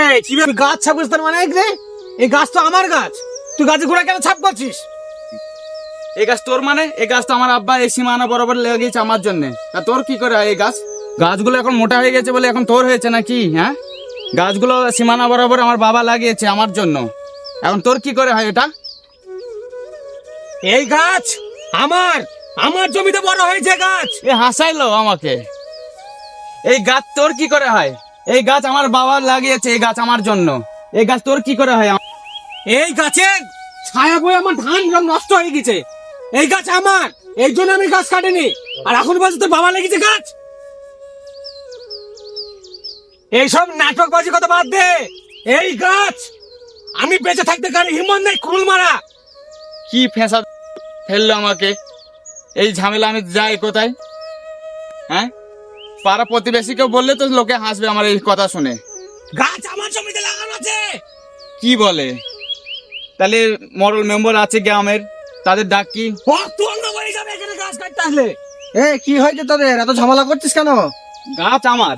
এই কি গাছ ছাপ করছিস তার মানে রে? এই গাছ তো আমার গাছ। তুই গাছে ঘোড়া কেন ছাপ করছিস? এই গাছ তোর মানে? এই গাছ তো আমার আব্বা এই সীমানা বরাবর লেগেছে আমার জন্য। আর তোর কি করে এই গাছ? গাছগুলো এখন মোটা হয়ে গেছে বলে এখন তোর হয়েছে নাকি হ্যাঁ? গাছগুলো সীমানা বরাবর আমার বাবা লাগিয়েছে আমার জন্য। এখন তোর কি করে হয় এটা? এই গাছ আমার আমার জমিতে বড় হয়েছে গাছ। এ হাসাইলো আমাকে। এই গাছ তোর কি করে হয়? এই গাছ আমার বাবা লাগিয়েছে এই গাছ আমার জন্য। এই গাছ তোর কি করে হয়? এই গাছের ছায়া বয়ে আমার ধান নষ্ট হয়ে গেছে। এই গাছ আমার। এই জন্য আমি গাছ কাটিনি। আর এখন বলছে তোর বাবা লেগেছে গাছ। এইসব নাটক নাটকবাজি কথা বাদ দে। এই গাছ আমি বেঁচে থাকতে কার হিমন নেই খুল মারা। কি ফেঁসা ফেলল আমাকে? এই ঝামেলা আমি যাই কোথায়? হ্যাঁ? পাড়া প্রতিবেশীকে বললে তো লোকে হাসবে আমার এই কথা শুনে। গাছ আমার জমিতে লাগানো আছে। কি বলে? তাহলে মরল মেম্বার আছে গ্রামের তাদের ডাক কি? হয়ে যাবে এখানে গাছ কাটতে আসলে। এ কি হয়েছে তোদের? এত ঝামেলা করছিস কেন? গাছ আমার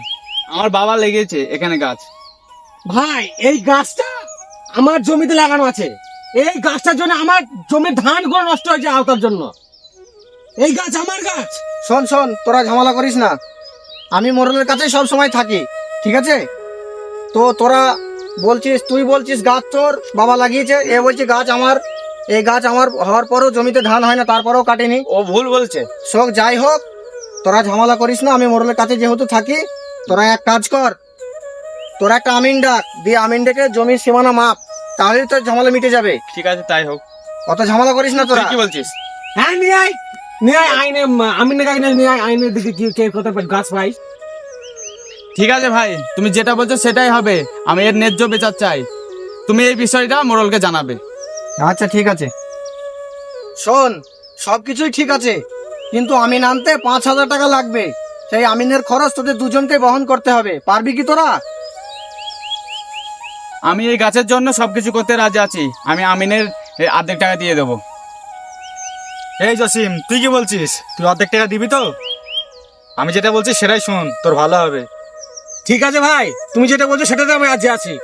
আমার বাবা লেগেছে এখানে গাছ। ভাই এই গাছটা আমার জমিতে লাগানো আছে। এই গাছটার জন্য আমার জমির ধানগুলো নষ্ট হয়েছে আওতার জন্য। এই গাছ আমার গাছ। শোন শোন তোরা ঝামেলা করিস না। আমি মোরলের কাছে সব সময় থাকি ঠিক আছে? তো তোরা বলছিস তুই বলছিস গাছ তোর বাবা লাগিয়েছে এ বলছি গাছ আমার এই গাছ আমার হওয়ার পরেও জমিতে ধান হয় না তারপরেও কাটেনি। ও ভুল বলছে। শোক যাই হোক তোরা ঝামেলা করিস না আমি মোরলের কাছে যেহেতু থাকি তোরা এক কাজ কর তোরা একটা আমিন ডাক দিয়ে আমিন ডেকে জমির সীমানা মাপ তাহলেই তোর ঝামেলা মিটে যাবে। ঠিক আছে তাই হোক। অত ঝামেলা করিস না তোরা। কি বলছিস? হ্যাঁ নিয়ে আয় নিয়ে আয় আইনে আমি না গাইনে নিয়ে আয় আইনের দিকে কি কে কোথায় গাছ পাই ঠিক আছে ভাই তুমি যেটা বলছো সেটাই হবে। আমি এর ন্যায্য বিচার চাই। তুমি এই বিষয়টা মোরলকে জানাবে। আচ্ছা ঠিক আছে। শোন সবকিছুই ঠিক আছে কিন্তু আমিন আনতে পাঁচ হাজার টাকা লাগবে। সেই আমিনের খরচ তোদের দুজনকে বহন করতে হবে। পারবি কি তোরা? আমি এই গাছের জন্য সবকিছু করতে রাজি আছি। আমি আমিনের এ, অর্ধেক টাকা দিয়ে দেবো। এই জসিম তুই কি বলছিস? তুই অর্ধেক টাকা দিবি তো? আমি যেটা বলছি সেটাই শোন তোর ভালো হবে। ঠিক আছে ভাই তুমি যেটা বলছো সেটাতে আমি আজকে আছি।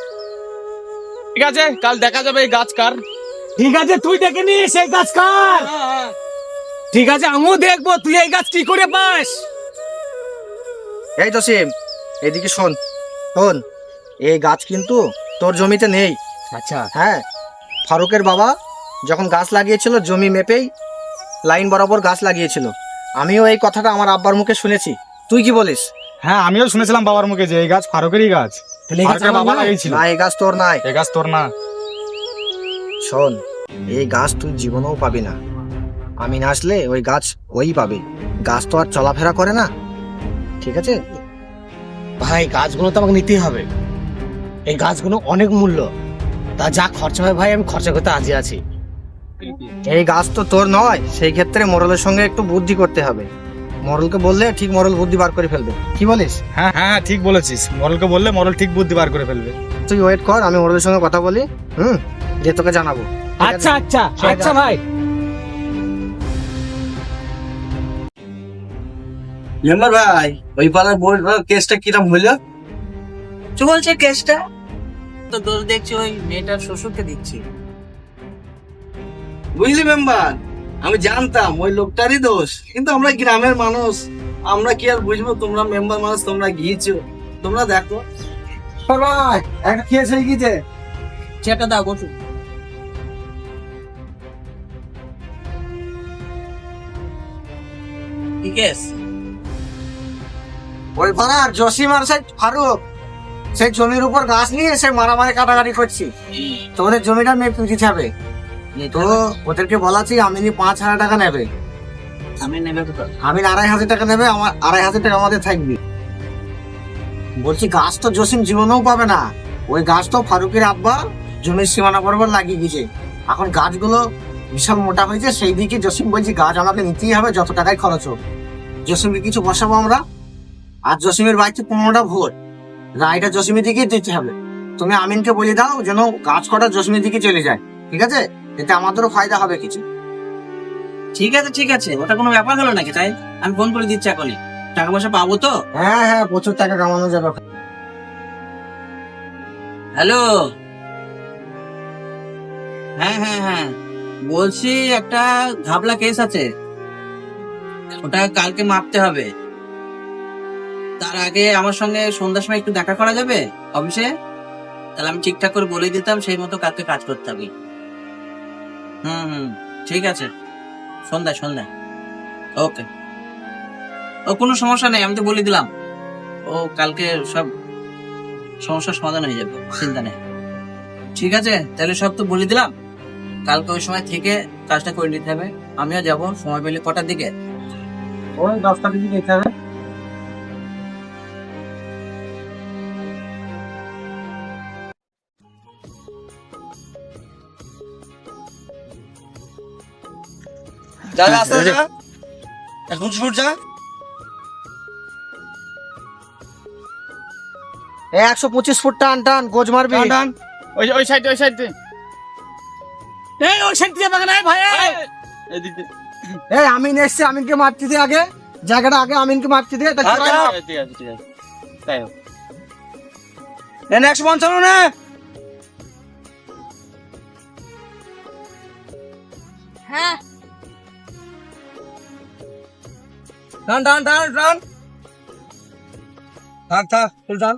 ঠিক আছে কাল দেখা যাবে এই গাছ কার। ঠিক আছে তুই দেখে নিস এই গাছ কার। ঠিক আছে আমিও দেখব তুই এই গাছ কি করে পাস। এই জসিম এদিকে শোন শোন এই গাছ কিন্তু তোর জমিতে নেই। আচ্ছা। হ্যাঁ ফারুকের বাবা যখন গাছ লাগিয়েছিল জমি মেপেই লাইন বরাবর গাছ লাগিয়েছিল। আমিও এই কথাটা আমার আব্বার মুখে শুনেছি। তুই কি বলিস? হ্যাঁ আমিও শুনেছিলাম বাবার মুখে যে এই গাছ ফারুকেরই গাছ। তাহলে এই গাছ ফারুকের আমার বাবা নয়? লাগিয়েছিল। না এই গাছ তোর নাই। এই গাছ তোর না। শোন এই গাছ তুই জীবনেও পাবি না। আমি না আসলে ওই গাছ ওই পাবে। গাছ তো আর চলাফেরা করে না। ঠিক আছে? ভাই গাছগুলো তো আমাকে নিতেই হবে। এই গাছগুলো অনেক মূল্য। তা যা খরচা হয় ভাই আমি খরচা করতে আজই আছি। এই গাছ তো তোর নয় সেই ক্ষেত্রে মোরলের সঙ্গে একটু বুদ্ধি করতে হবে। মোরলকে বললে ঠিক মোরল বুদ্ধি বার করে ফেলবে। কি বলিস? হ্যাঁ হ্যাঁ ঠিক বলেছিস। মরলকে বললে মরল ঠিক বুদ্ধি বার করে ফেলবে। তুই ওয়েট কর আমি মোরলের সঙ্গে কথা বলি হুম? যে তোকে জানাব। আচ্ছা আচ্ছা আচ্ছা ভাই। মেম্বার ভাই ওই পাড়ার বোর্ড কেসটা কিরম হইল চলছে কেসটা। তো দোষ দেখছি ওই মেয়েটার শ্বশুরকে দিচ্ছি। বুঝলি মেম্বার? আমি জানতাম ওই লোকটারই দোষ কিন্তু আমরা গ্রামের মানুষ। আমরা কি আর বুঝব? তোমরা মেম্বার মানুষ তোমরা গিয়েছো। তোমরা দেখো। একটা খেয়েছে গিয়েছে চেটা দাও বসু। ওই পাড়ার জসিম আর সেই ফারুক সেই জমির উপর গাছ নিয়ে সে মারামারি কাটাকাটি করছি। তোমাদের জমিটা মেপে দিতে হবে। তো ওদেরকে বলাছি আমিনি পাঁচ হাজার টাকা নেবে। আমি নেবে তো আমিন আড়াই হাজার টাকা নেবে আমার আড়াই হাজার টাকা আমাদের থাকবে। বলছি গাছ তো জসিম জীবনেও পাবে না। ওই গাছ তো ফারুকের আব্বা জমির সীমানা বরাবর লাগিয়ে গেছে এখন গাছগুলো বিশাল মোটা হয়েছে সেই দিকে জসিম বলছি গাছ আমাকে নিতেই হবে যত টাকায় খরচ হোক। জসিমকে কিছু বসাবো আমরা? আর জসিমের বাড়িতে পনেরোটা ভোট। রায়টা জসিমের দিকে দিতে হবে। তুমি আমিনকে বলে দাও যেন গাছ কটা জসিমের দিকে চলে যায় ঠিক আছে? এতে আমাদেরও ফায়দা হবে কিছু। ঠিক আছে ঠিক আছে ওটা কোনো ব্যাপার হলো নাকি? তাই আমি ফোন করে দিচ্ছি এখনই। টাকা পয়সা পাবো তো? হ্যাঁ হ্যাঁ প্রচুর টাকা কামানো যাবে। হ্যালো হ্যাঁ হ্যাঁ হ্যাঁ। বলছি একটা ঘাবলা কেস আছে। ওটা কালকে মাপতে হবে। তার আগে আমার সঙ্গে সন্ধ্যার সময় একটু দেখা করা যাবে অফিসে? তাহলে আমি ঠিকঠাক করে বলে দিতাম সেই মতো কালকে কাজ করতে হবে। হুম হুম, ঠিক আছে। সন্ধ্যা সন্ধ্যা ওকে। ও, কোনো সমস্যা নেই, আমি তো বলে দিলাম। ও, কালকে সব সমস্যার সমাধান হয়ে যাবে, চিন্তা নেই। ঠিক আছে, তাহলে সব তো বলে দিলাম। কালকে ওই সময় থেকে কাজটা করে নিতে হবে। আমিও যাব, সময় পেলে কটার দিকে? ওই দশটা দিকে যেতে হবে। আস্তে যা। এখন ছুট যা। একশো পঁচিশ ফুট টান টান গোজ মারবি। টান। ওই ওই সাইডে ওই সাইডে এই ওই সাইড দিয়ে বাগান ভাই এই। আমিন এসছে আমিনকে মারতে দে আগে। জায়গাটা আগে আমিনকে মারতে দে তা চড়াই মার। ঠিক আছে ঠিক আছে তাই হোক। এনে একশো পঞ্চান্ন না। হ্যাঁ। টান টান টান টান থাক থাক ফুল টান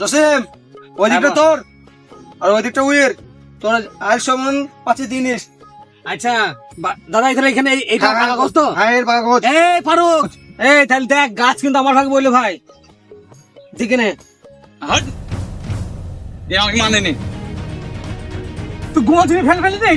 জসিম ওই দিকটা তোর আর ওই দিকটা উইর তোর আর সমান পাঁচে দিনিস আচ্ছা দাদা এখানে এখানে এই- কাগজ তো হ্যাঁ এর কাগজ এই ফারুক এই তাহলে দেখ গাছ কিন্তু আমার ভাগে বলল ভাই দিকে নে হাট এ আমাকে মানে নে তুই গোয়া ছিঁড়ে ফেল দে.